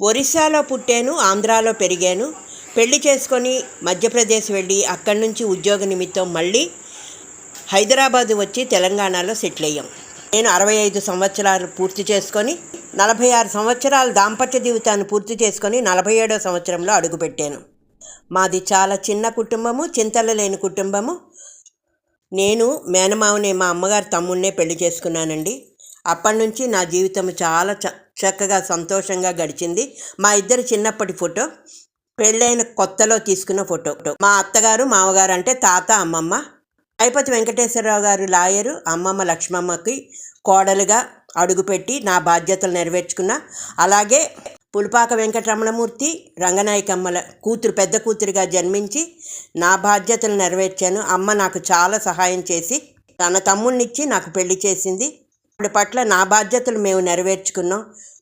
ఒరిస్సాలో పుట్టాను ఆంధ్రాలో పెరిగాను. పెళ్ళి చేసుకొని మధ్యప్రదేశ్ వెళ్ళి అక్కడి నుంచి ఉద్యోగ నిమిత్తం మళ్ళీ హైదరాబాద్ వచ్చి తెలంగాణలో సెటిల్ అయ్యాం. నేను అరవై ఐదు సంవత్సరాలు పూర్తి చేసుకొని నలభై ఆరు సంవత్సరాల దాంపత్య జీవితాన్ని పూర్తి చేసుకొని నలభై ఏడో సంవత్సరంలో అడుగుపెట్టాను మాది చాలా చిన్న కుటుంబము చింతలు లేని కుటుంబము. నేను మేనమావనే మా అమ్మగారు తమ్ముడినే పెళ్ళి చేసుకున్నానండి. అప్పటి నుంచి నా జీవితం చాలా చ చక్కగా సంతోషంగా గడిచింది. మా ఇద్దరు చిన్నప్పటి ఫోటో పెళ్ళైన కొత్తలో తీసుకున్న ఫోటో. మా అత్తగారు మామగారు అంటే తాత అమ్మమ్మ. అయిపోతే వెంకటేశ్వరరావు గారు లాయరు అమ్మమ్మ లక్ష్మమ్మకి కోడలుగా అడుగుపెట్టి నా బాధ్యతలు నెరవేర్చుకున్న. అలాగే పులిపాక వెంకటరమణమూర్తి రంగనాయకమ్మల కూతురు పెద్ద కూతురుగా జన్మించి నా బాధ్యతలు నెరవేర్చాను. అమ్మ నాకు చాలా సహాయం చేసి తన తమ్ముడినిచ్చి నాకు పెళ్ళి చేసింది. ఇప్పటి పట్ల నా బాధ్యతలు మేము నెరవేర్చుకున్నాం.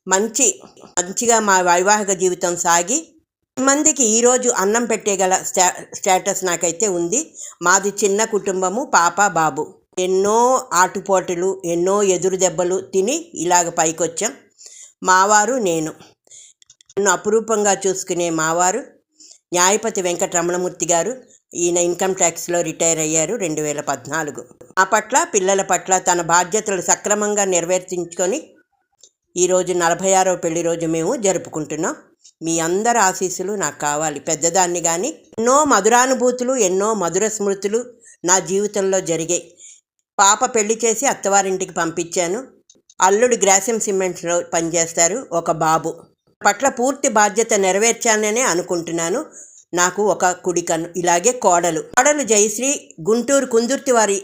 మంచి మంచిగా మా వైవాహిక జీవితం సాగి మందికి ఈరోజు అన్నం పెట్టేగల స్టా స్టేటస్ నాకైతే ఉంది. మాది చిన్న కుటుంబము పాప బాబు. ఎన్నో ఆటుపోటులు ఎన్నో ఎదురు దెబ్బలు తిని ఇలాగ పైకొచ్చాం. మావారు నేను. నన్ను అపురూపంగా చూసుకునే మావారు న్యాయపతి వెంకటరమణమూర్తి గారు ఈయన ఇన్కమ్ ట్యాక్స్లో రిటైర్ అయ్యారు రెండు వేల పద్నాలుగు. ఆ పట్ల పిల్లల పట్ల తన బాధ్యతలు సక్రమంగా నెరవేర్చుకొని ఈరోజు నలభై ఆరో పెళ్ళి రోజు మేము జరుపుకుంటున్నాం. మీ అందరి ఆశీస్సులు నాకు కావాలి. పెద్దదాన్ని కానీ ఎన్నో మధురానుభూతులు ఎన్నో మధుర స్మృతులు నా జీవితంలో జరిగాయి. పాప పెళ్ళి చేసి అత్తవారింటికి పంపించాను. అల్లుడు గ్రాసిమ్ సిమెంట్స్లో పనిచేస్తారు ఒక బాబు. పట్ల పూర్తి బాధ్యత నెరవేర్చాననే అనుకుంటున్నాను. నాకు ఒక కుడి కన్ను. ఇలాగే కోడలు. కోడలు జయశ్రీ గుంటూరు కుందుర్తి వారి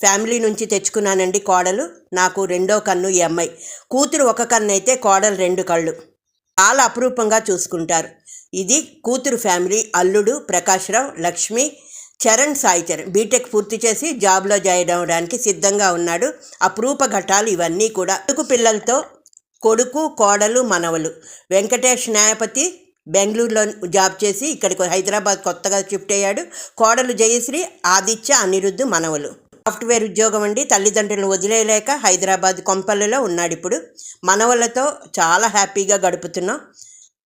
ఫ్యామిలీ నుంచి తెచ్చుకున్నానండి కోడలు. నాకు రెండో కన్ను ఈ అమ్మాయి. కూతురు ఒక కన్ను అయితే కోడలు రెండు కళ్ళు. చాలా అపురూపంగా చూసుకుంటారు. ఇది కూతురు ఫ్యామిలీ. అల్లుడు ప్రకాశ్రావు లక్ష్మి చరణ్ సాయి చరణ్ బీటెక్ పూర్తి చేసి జాబ్లో జాయిన్ అవ్వడానికి సిద్ధంగా ఉన్నాడు. అపురూప ఘటాలు ఇవన్నీ కూడా. పిల్లలతో కొడుకు కోడలు మనవలు. వెంకటేష్ న్యాయపతి బెంగళూరులో జాబ్ చేసి ఇక్కడికి హైదరాబాద్ కొత్తగా షిఫ్ట్ అయ్యాడు. కోడలు జయశ్రీ ఆదిత్య అనిరుద్ధు మనవలు. సాఫ్ట్వేర్ ఉద్యోగం అండి. తల్లిదండ్రులను వదిలేయలేక హైదరాబాద్ కొంపల్లిలో ఉన్నాడు ఇప్పుడు. మనవలతో చాలా హ్యాపీగా గడుపుతున్నాం.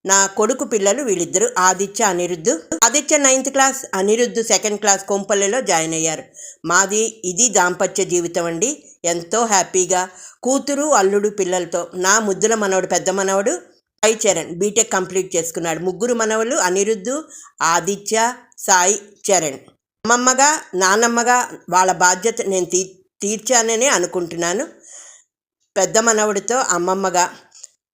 నా కొడుకు పిల్లలు వీళ్ళిద్దరు Aditya Aniruddh. Aditya ninth class Aniruddh second class కొంపల్లిలో join అయ్యారు. మాది ఇది దాంపత్య జీవితం అండి. ఎంతో హ్యాపీగా. కూతురు అల్లుడు పిల్లలతో. నా ముద్దుల మనవడు పెద్ద మనవడు. సాయి చరణ్ బీటెక్ కంప్లీట్ చేసుకున్నాడు. ముగ్గురు మనవలు అనిరుద్ధు ఆదిత్య సాయి చరణ్. అమ్మమ్మగా నానమ్మగా వాళ్ళ బాధ్యత నేను తీ తీర్చాననే అనుకుంటున్నాను. పెద్ద మనవడితో అమ్మమ్మగా.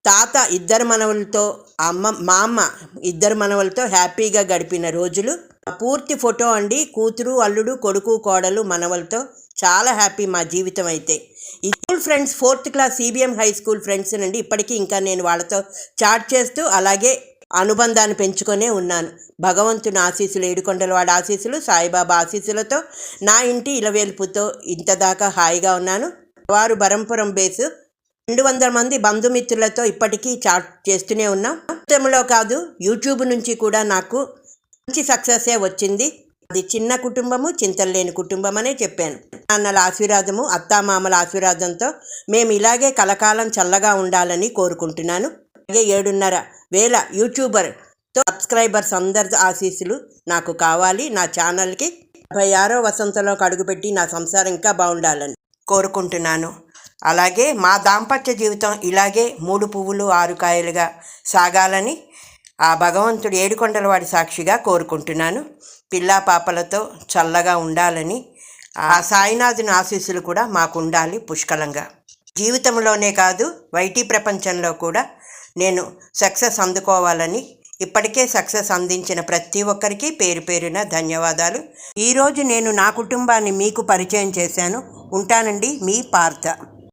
తాత ఇద్దరు మనవలతో అమ్మ మా అమ్మ ఇద్దరు మనవలతో హ్యాపీగా గడిపిన రోజులు. పూర్తి ఫోటో అండి కూతురు అల్లుడు కొడుకు కోడలు మనవలతో చాలా హ్యాపీ మా జీవితం అయితే. ఈ school friends fourth class CBM high school friends నుండి ఇప్పటికీ ఇంకా నేను వాళ్ళతో చాట్ చేస్తూ అలాగే అనుబంధాన్ని పెంచుకొనే ఉన్నాను. భగవంతుని ఆశీస్సులు ఏడుకొండల వాడి ఆశీస్సులు సాయిబాబా ఆశీస్సులతో నా ఇంటి ఇలవేల్పుతో ఇంతదాకా హాయిగా ఉన్నాను. వారు బరంపురం బేసు. రెండు వందల మంది బంధుమిత్రులతో ఇప్పటికీ చాట్ చేస్తూనే ఉన్నాం. మొత్తంలో కాదు యూట్యూబ్ నుంచి కూడా నాకు మంచి సక్సెసే వచ్చింది. అది చిన్న కుటుంబము చింతలు లేని కుటుంబం అనే చెప్పాను. నాన్నల ఆశీర్వాదము అత్తామామల ఆశీర్వాదంతో మేము ఇలాగే కలకాలం చల్లగా ఉండాలని కోరుకుంటున్నాను. అలాగే ఏడున్నర వేల యూట్యూబర్తో సబ్స్క్రైబర్స్ అందరి ఆశీస్సులు నాకు కావాలి. నా ఛానల్కి డెబ్బై ఆరో వసంతంలోకి అడుగుపెట్టి నా సంసారం ఇంకా బాగుండాలని కోరుకుంటున్నాను. అలాగే మా దాంపత్య జీవితం ఇలాగే మూడు పువ్వులు ఆరు కాయలుగా సాగాలని ఆ భగవంతుడు ఏడుకొండల వాడి సాక్షిగా కోరుకుంటున్నాను. పిల్లా పాపలతో చల్లగా ఉండాలని ఆ సాయినాథుని ఆశీస్సులు కూడా మాకు ఉండాలి పుష్కలంగా. జీవితంలోనే కాదు వైటీ ప్రపంచంలో కూడా నేను సక్సెస్ అందుకోవాలని ఇప్పటికే సక్సెస్ అందించిన ప్రతి ఒక్కరికి పేరు పేరున ధన్యవాదాలు. ఈరోజు నేను నా కుటుంబాన్ని మీకు పరిచయం చేశాను. ఉంటానండి మీ పార్థ.